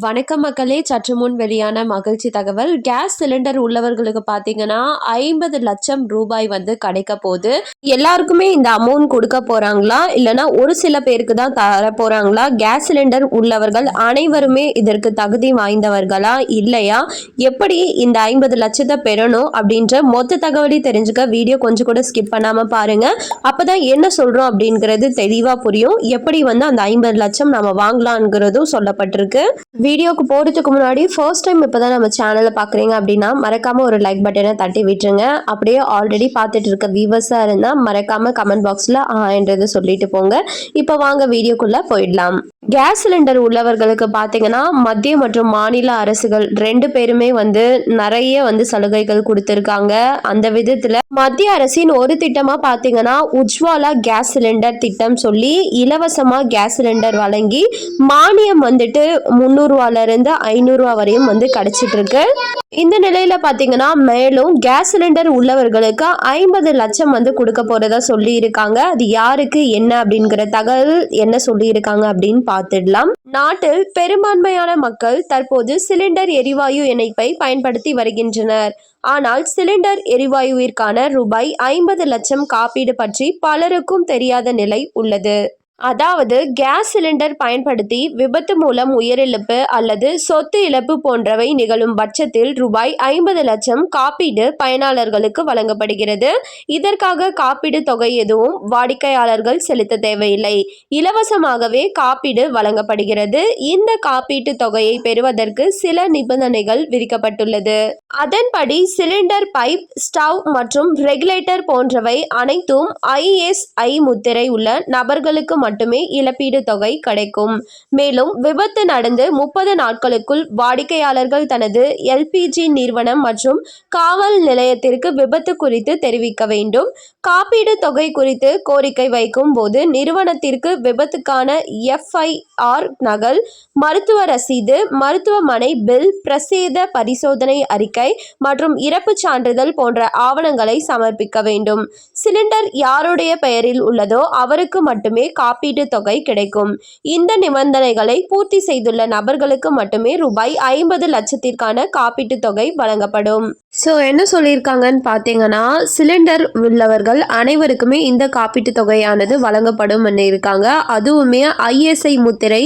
வணக்கம் மக்களே. சற்று முன் வெளியான மகிழ்ச்சி தகவல். கேஸ் சிலிண்டர் உள்ளவர்களுக்கு பார்த்தீங்கன்னா ஐம்பது லட்சம் ரூபாய் வந்து கிடைக்க போகுது. எல்லாருக்குமே இந்த அமௌண்ட் கொடுக்க போறாங்களா? இல்லைன்னா ஒரு சில பேருக்கு தான் தர போறாங்களா கேஸ் சிலிண்டர் உள்ளவர்கள் அனைவருமே இதற்கு தகுதி வாய்ந்தவர்களா? இல்லையா? எப்படி இந்த ஐம்பது லட்சத்தை பெறணும் அப்படின்ற மொத்த தகவலை தெரிஞ்சுக்க வீடியோ கொஞ்சம் கூட ஸ்கிப் பண்ணாம பாருங்க. அப்பதான் என்ன சொல்றோம் அப்படிங்கிறது தெளிவா புரியும். எப்படி வந்து அந்த ஐம்பது லட்சம் நம்ம வாங்கலாம்ங்கிறதும் சொல்லப்பட்டிருக்கு. வீடியோக்கு போகிறதுக்கு முன்னாடி ஃபர்ஸ்ட் டைம் இப்போ தான் நம்ம சேனலை பார்க்குறீங்க அப்படின்னா மறக்காமல் ஒரு லைக் பட்டனை தட்டி விட்டுருங்க. அப்படியே ஆல்ரெடி பார்த்துட்டு இருக்க வியூவர்ஸாக இருந்தால் மறக்காமல் கமெண்ட் பாக்ஸில் ஆன்றதை சொல்லிட்டு போங்க. இப்போ வாங்க வீடியோக்குள்ளே போயிடலாம். கேஸ் சிலிண்டர் உள்ளவர்களுக்கு பார்த்தீங்கன்னா மத்திய மற்றும் மாநில அரசுகள் ரெண்டு பேருமே வந்து நிறைய வந்து சலுகைகள் கொடுத்துருக்காங்க. அந்த விதத்தில் மத்திய அரசின் ஒரு திட்டமாக பார்த்தீங்கன்னா உஜ்வாலா கேஸ் சிலிண்டர் திட்டம் சொல்லி இலவசமாக கேஸ் சிலிண்டர் வழங்கி மானியம் வந்துட்டு முந்நூறுவாலேருந்து ஐநூறுரூவா வரையும் வந்து கிடச்சிட்ருக்கு இந்த நிலையில பாத்தீங்கன்னா மேலும் கேஸ் சிலிண்டர் உள்ளவர்களுக்கு ஐம்பது லட்சம் வந்து கொடுக்க போறதா சொல்லி இருக்காங்க அது யாருக்கு என்ன அப்படிங்கிற தகவல் என்ன சொல்லி இருக்காங்க அப்படின்னு பார்த்துடலாம் நாட்டில் பெரும்பான்மையான மக்கள் தற்போது சிலிண்டர் எரிவாயு இணைப்பை பயன்படுத்தி வருகின்றனர். ஆனால் சிலிண்டர் எரிவாயுவிற்கான ரூபாய் ஐம்பது லட்சம் காப்பீடு பற்றி பலருக்கும் தெரியாத நிலை உள்ளது. அதாவது கேஸ் சிலிண்டர் பயன்படுத்தி விபத்து மூலம் உயிரிழப்பு அல்லது சொத்து இழப்பு போன்றவை நிகழும் பட்சத்தில் ரூபாய் ஐம்பது லட்சம் காப்பீடு பயனாளர்களுக்கு வழங்கப்படுகிறது. இதற்காக காப்பீடு தொகை எதுவும் வாடிக்கையாளர்கள் செலுத்த தேவையில்லை. இலவசமாகவே காப்பீடு வழங்கப்படுகிறது. இந்த காப்பீட்டு தொகையை பெறுவதற்கு சில நிபந்தனைகள் விதிக்கப்பட்டுள்ளது. அதன்படி சிலிண்டர் பைப் ஸ்டவ் மற்றும் ரெகுலேட்டர் போன்றவை அனைத்தும் ஐஎஸ்ஐ முத்திரை உள்ள நபர்களுக்கு மட்டும் இழப்பீடு தொகை கிடைக்கும். மேலும் விபத்து நடந்து முப்பது நாட்களுக்குள் வாடிக்கையாளர்கள் தனது எல்பிஜி நிறுவனம் மற்றும் காவல் நிலையத்திற்கு விபத்து குறித்து தெரிவிக்க வேண்டும். காப்பீடு தொகை குறித்து கோரிக்கை வைக்கும் போது நிறுவனத்திற்கு விபத்துக்கான எஃப்ஐஆர் நகல் மருத்துவ ரசீது மருத்துவமனை பில் பிரசேத பரிசோதனை அறிக்கை மற்றும் இறப்பு சான்றிதழ் போன்ற ஆவணங்களை சமர்ப்பிக்க வேண்டும். சிலிண்டர் யாருடைய பெயரில் உள்ளதோ அவருக்கு மட்டுமே காப்பீட்டு தொகை கிடைக்கும். இந்த நிபந்தனைகளை பூர்த்தி செய்துள்ள நபர்களுக்கு மட்டுமே ரூபாய் ஐம்பது லட்சத்திற்கான காப்பீட்டு தொகை வழங்கப்படும். ஸோ என்ன சொல்லியிருக்காங்கன்னு பார்த்தீங்கன்னா சிலிண்டர் உள்ளவர்கள் அனைவருக்குமே இந்த காப்பீட்டு தொகையானது வழங்கப்படும் இருக்காங்க. அதுவுமே ஐஎஸ்ஐ முத்திரை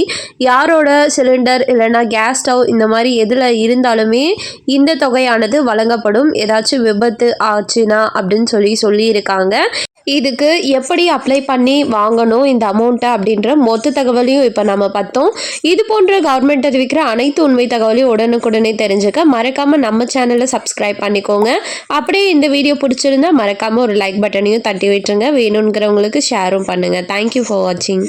யாரோட சிலிண்டர் இல்லைன்னா கேஸ் ஸ்டவ் இந்த மாதிரி எதில் இருந்தாலுமே இந்த தொகையானது வழங்கப்படும். ஏதாச்சும் விபத்து ஆச்சுன்னா அப்படின்னு சொல்லி சொல்லியிருக்காங்க. இதுக்கு எப்படி அப்ளை பண்ணி வாங்கணும் இந்த அமௌண்ட்டை அப்படின்ற மொத்த தகவலையும் இப்போ நம்ம பார்த்தோம். இது போன்ற கவர்மெண்ட் அறிவிக்கிற அனைத்து உண்மை தகவலையும் உடனுக்குடனே தெரிஞ்சுக்க மறக்காமல் நம்ம சேனலை சப்ஸ்கிரைப் பண்ணிக்கோங்க. அப்படியே இந்த வீடியோ பிடிச்சிருந்தா மறக்காமல் ஒரு லைக் பட்டனையும் தட்டி விட்டுருங்க. வேணுங்கிறவங்களுக்கு ஷேரும் பண்ணுங்கள் தேங்க்யூ ஃபார் வாட்சிங்